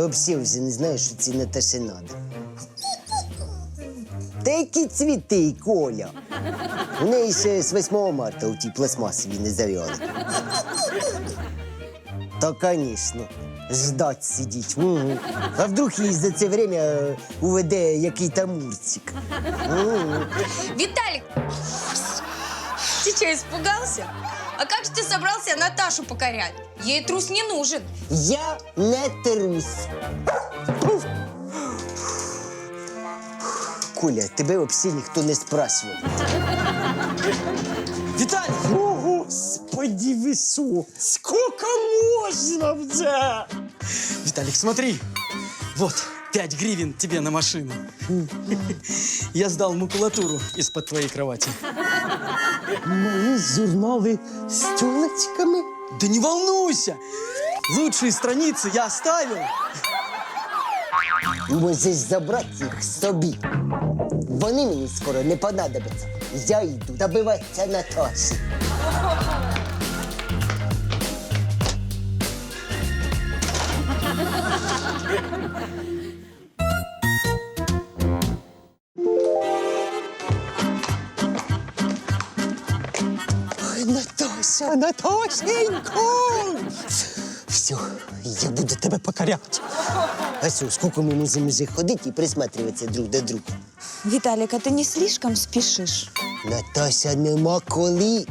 Взагалі вже не знаю, що це Наташі надо. Та які цвіти, Коля? У неї ще з 8 марта у тій пластмасові не зав'яли. Та, звісно, ждать сидіть. Угу. А вдруг їй за це время е, уведе який там мурцик. Виталик! Ты что, испугался? А как же ты собрался Наташу покорять? Ей трус не нужен. Я не трусь. Коля, тебе взагалі ніхто не спрашивав. Виталий! О, господи, ви що? Сколько можна вже? Виталик, смотри. Вот, 5 гривен тебе на машину. Я сдал макулатуру из-под твоей кровати. Мої журнали з телочками? Да не волнуйся! Лучшие страницы я оставил. Можеш забрати їх собі. Вони мені скоро не понадобляться. Я йду добиватися Наташі. Наташа, Наташенько! Все, я буду тебе покоряти. А що, скільки ми можемо вже ходити і присматриватися друг до друга? Виталик, а ты не слишком спешишь? Наташа, нема коли.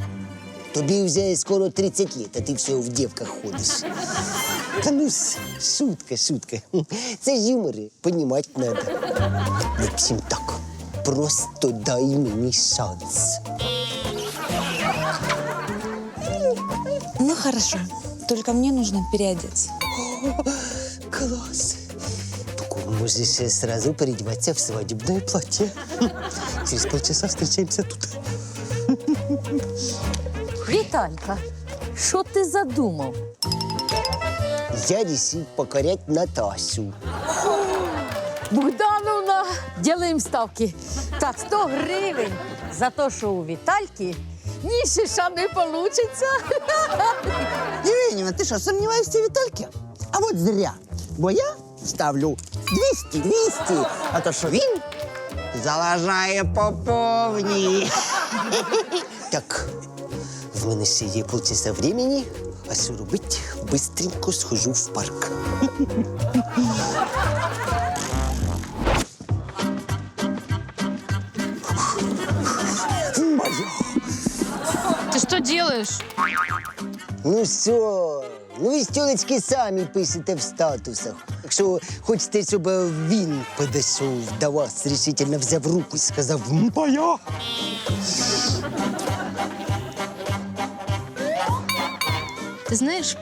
Тобі вже скоро 30 лет, а ти все в дівках ходиш. Та ну, с- шутка, шутка. Це ж юмор, понімати треба. В общем так, просто дай мені шанс. Ну хорошо, только мне нужно переодеться. Клас. Только можеш ще сразу переодеватися в свадебное платье. Через полчаса встречаемся тут. Віталька, що ти задумав? Я решил покорять Наташу. Богдановна, ділаємо ставки. Так, 100 гривень за те, що у Вітальки Ні шиша не получиться. Євгенівна, ти що, сумніваєшся Вітальки? А от зря. Бо я ставлю 200, 200, а то що він залажає по повній. Так, в мене ще полчаса времени, а що робить? Быстренько схожу в парк. что делаешь? Ну що, ну ви стілечки самі пишете в статусах. Якщо хочете, щоб він підійшов до вас, рішительно взяв руку і сказав «Моя». Ты знаешь,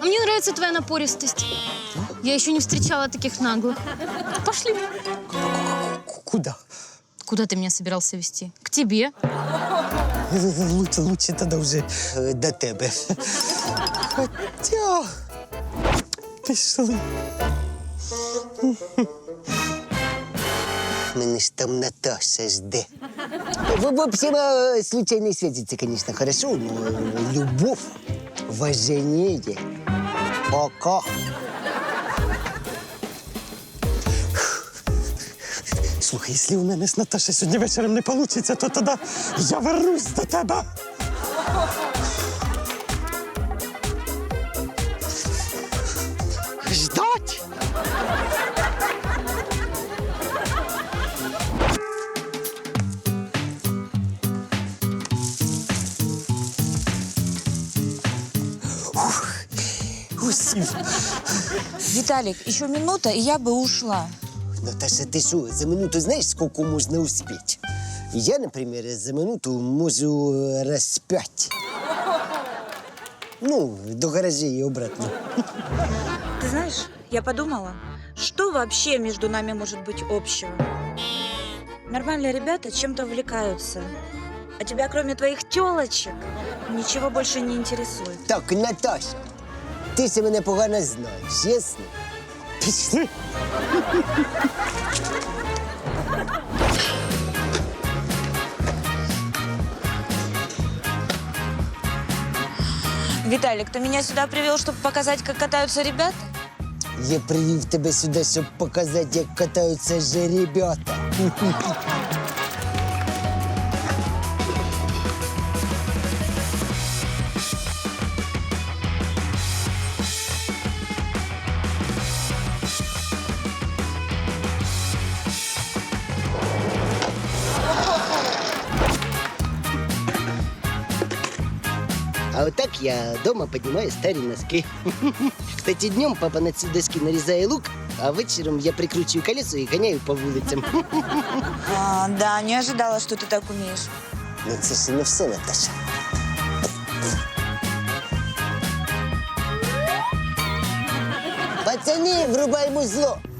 а мне нравится твоя напористость. Я еще не встречала таких наглых. Пошли. К- Куда? Куда ты меня собирался вести? К тебе. Лучше, лучше тогда вже Е, До тебе. Хотя... Пішли. Мене ж там Наташа жде. В, в общем, э, случайные связи, это, конечно, хорошо, но э, любовь важнее. Пока. Слухай, якщо у мене з Наташею сьогодні вечором не вийде, то тоді я вернусь до тебе. Ждать! Ух, Усів. Виталик, еще минута, и я бы ушла. Наташа, ты что, за минуту знаешь, сколько можно успеть? Я, например, за минуту можу раз пять. Ну, до гаражей и обратно. Ты знаешь, я подумала, что вообще между нами может быть общего? Нормальные ребята чем-то увлекаются. А тебя, кроме твоих телочек, ничего больше не интересует. Так, Наташа, ти ще мене погано знаєш, ясно? Пішли. Виталик, ты меня сюда привел, чтобы показать, как катаются ребята? Я привів тебе сюди, щоб показати, як катаються жеребята. Вот так я дома поднимаю старые носки. Кстати, днем папа на ці доски нарезає лук, а вечером я прикручиваю колесо и гоняю по вулицям. А, да, не ожидала, что ты так умеешь. Ну це ж не все, Наташа. Пацани, врубай музло. Да,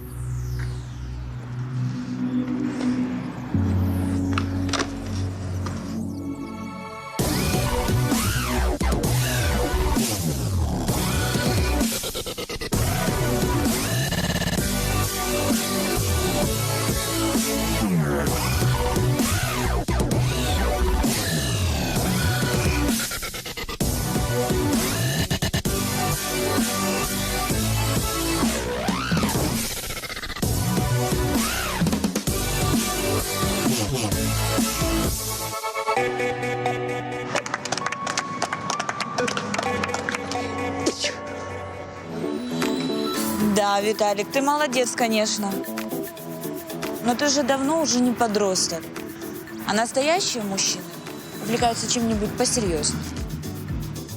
Виталик, ты молодец, конечно. Но ты же давно уже не подросток. А настоящие мужчины увлекаются чем-нибудь посерьезнее.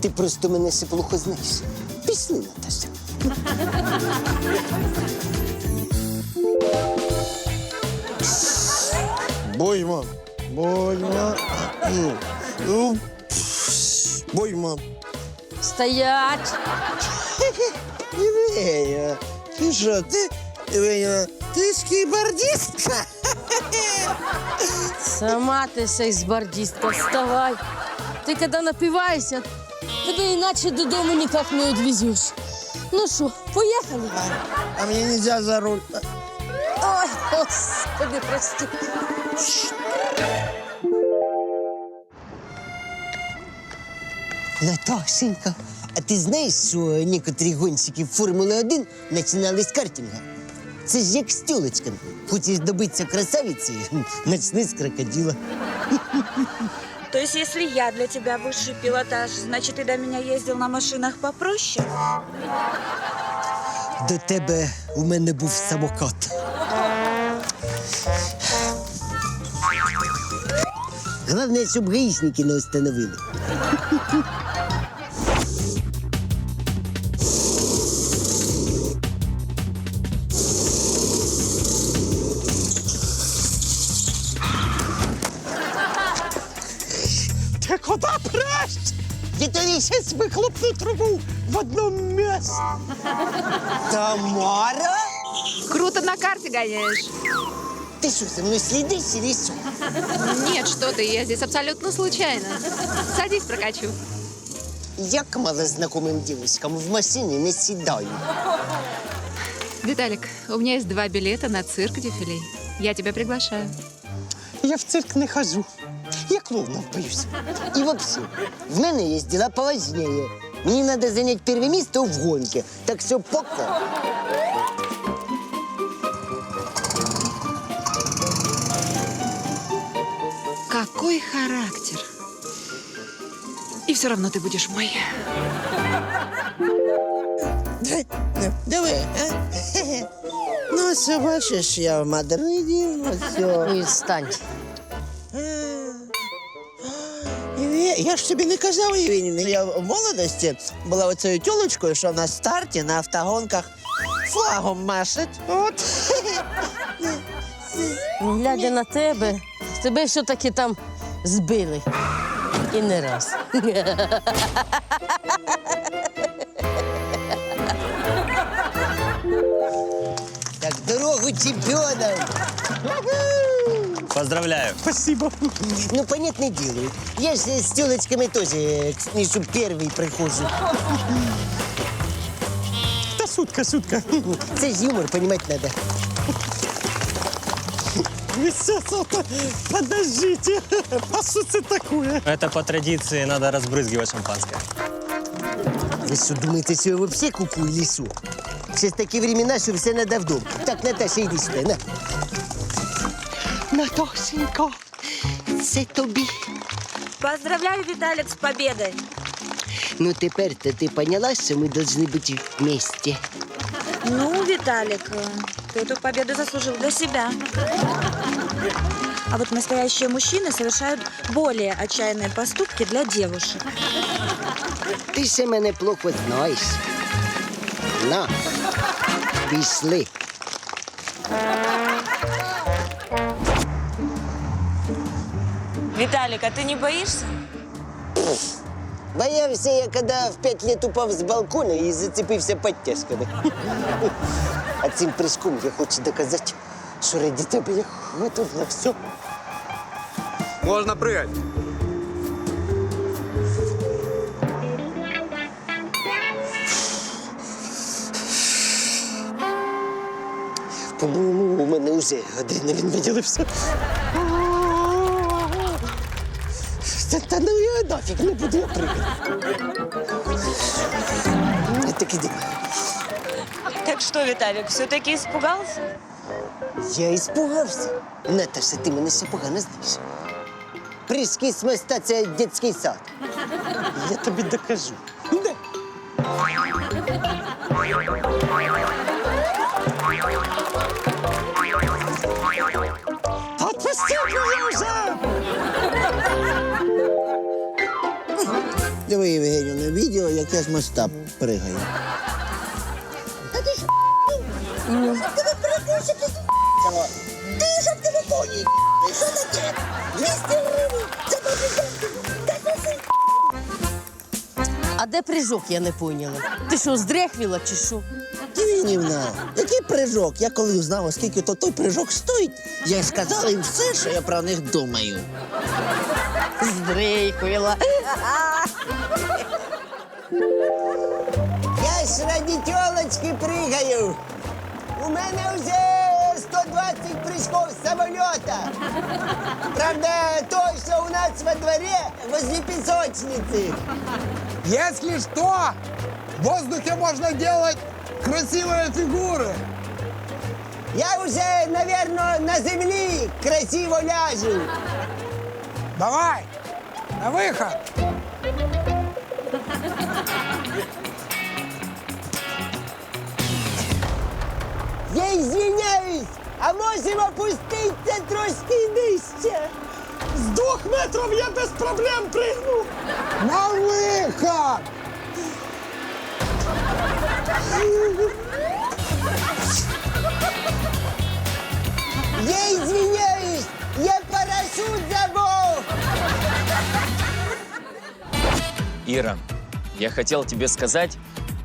Ти просто мене ще плохо знаєш. Пішли, Наташа. Бойма. Бойма. Ну, ну, пф, Бойма. Стоять! Івеня, Ти що, ти, ти скібардістка? Сама ти секс-бардістка, вставай. Ти коли напиваєшся, тебе іначе додому ніяк не відвезеш. Ну що, поїхали? А а мені нельзя за руль. Ой, господи, прости. Наташенька, а ти знаєш, що некоторі гонщики Формули 1 починали з картинга? Це ж як з тілочками. Хочеш добитися красавиці, начни з крокодила. То есть, если я для тебя высший пилотаж, значит, ты до меня ездил на машинах попроще? До тебе у мене був самокат. Головне, щоб гаїшники не остановили. Ти куди преш? Я тобі зараз вихлопну трубу в одному місці. Тамара? Круто на карте гоняешь. Ти що, за мною слідиш чи що? Нет, что ты, я здесь абсолютно случайно. Садись, прокачу. Я к малознакомым девушкам в машине не сідаю. Виталик, у меня есть два билета на цирк дефиле. Я тебя приглашаю. Я в цирк не хожу. Я клоунов боюсь. И вообще, в мене є дела поважнее. Мені надо занять первое место в гонке. Так що пока. Какой характер. И все равно ты будешь мой. Диви, а? Ну, це бачиш, я в Мадриді, ось. Відстань. Єве- Я ж тобі не казав, Євгенівна, я в молодості була оцею тюлочкою, що на старті на автогонках флагом машить. От. Глядя на тебе, тебе все-таки там збили. І не раз. Так, дорогу чемпионам! Поздравляю. Спасибо. Ну, понятное дело. Я же с телочками тоже к Снежу первый прихожу. Та шутка, шутка. Это ж юмор, понимать надо. Вы сейчас. Подождите. А что это такое? Это по традиции надо разбрызгивать шампанское. Вы что, думаете, что я вообще куку или что? Сейчас такі времена, що все надо вдома. Так, Наташа, іди сюди, на. Наташенька, це тобі. Поздравляю, Виталик, с победой. Ну тепер-то ти поняла, що ми повинні бути вместе. Ну, Виталик, э, ты эту победу заслужил для себя. А вот настоящие мужчины совершают более отчаянные поступки для девушек. Ти ще мене плохо знаєш. На, пішли. Виталик, а ты не боишься? Боявся я, коли в п'ять лет упав з балкона і зацепився підтяжками. А цим прыжком я хочу доказати, що ради тебе я готов на все. Можно прыгать. По-моєму, у мене вже адреналін виділився. Та, та ну я нафіг не буду я прыгати. Так іди. Так что, Виталик, все-таки испугался? Я испугався. Наташа, ти мене ще погано знаєш. Прыжки з моста це дитячий сад. Я тобі докажу. на відео, як я з моста пригаю. А де прыжок, я не поняла. Ти що, здрехвіла чи що? Євгенівна, який прыжок? Я коли узнав, скільки то той прыжок стоїть, я сказала їм все, що я про них думаю. Здрейкувала. ж ради тілочки пригаю. У мене вже 120 прыжков з самоліта. Правда, той, що у нас во дворі, возле пісочниці. Если что, в воздухе можно делать красивые фигуры. Я вже, наверное, на землі красиво ляжу. Давай, на выход. Извиняюсь, а можемо опуститися трошки нижче? З двох метрів я без проблем пригну. На выход. Я извиняюсь, я парашют забыл. Ира, я хотел тебе сказать,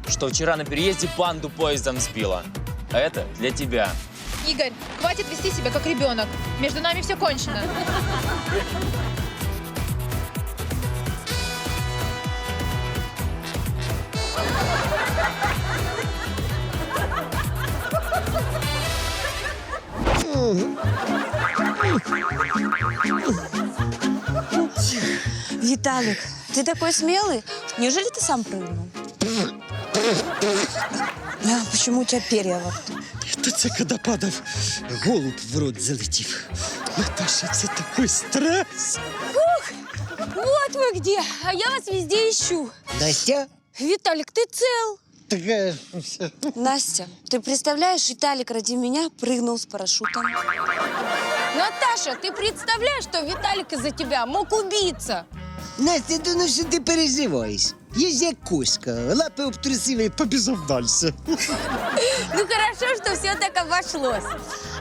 что вчера на переезде панду поездом сбила. А это для тебя. Игорь, хватит вести себя как ребенок. Между нами все кончено. Виталик, ты такой смелый. Неужели ты сам прыгнул? А почему у тебя перья во рту? То це коли падав, голуб в рот залетів. Наташа, це такий стрес. Вот вы где, а я вас везде ищу. Настя? Виталик, ты цел? Такая... Настя, ты представляешь, Виталик ради меня прыгнул с парашютом. Наташа, ты представляешь, что Виталик из-за тебя мог убиться? Настя, ну що ти переживаєш? Я ж як кошка, лапи обтрусили і побіжав далі. Ну хорошо, что все так обошлось.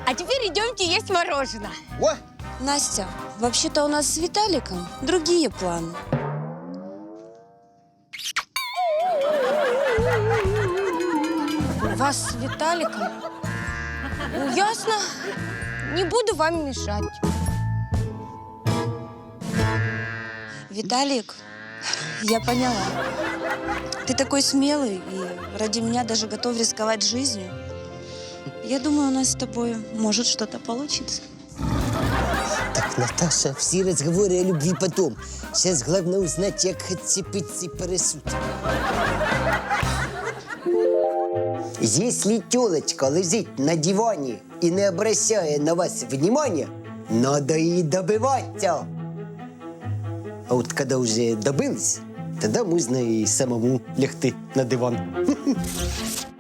А теперь идемте есть мороженое. О, Настя, вообще-то у нас с Виталиком другие планы. У вас с Виталиком? Ну, ясно. Не буду вам мешать. Виталик, я поняла. Ты такой смелый и ради меня даже готов рисковать жизнью. Я думаю, у нас с тобой может что-то получиться. Так, Наташа, всі розговори о любві потом. Сейчас главное узнать, як отцепить цей парашют. Если телочка лежит на диване и не обращая на вас внимания, надо и добиваться. А вот когда уже добились, тогда можно и самому лягти на диван.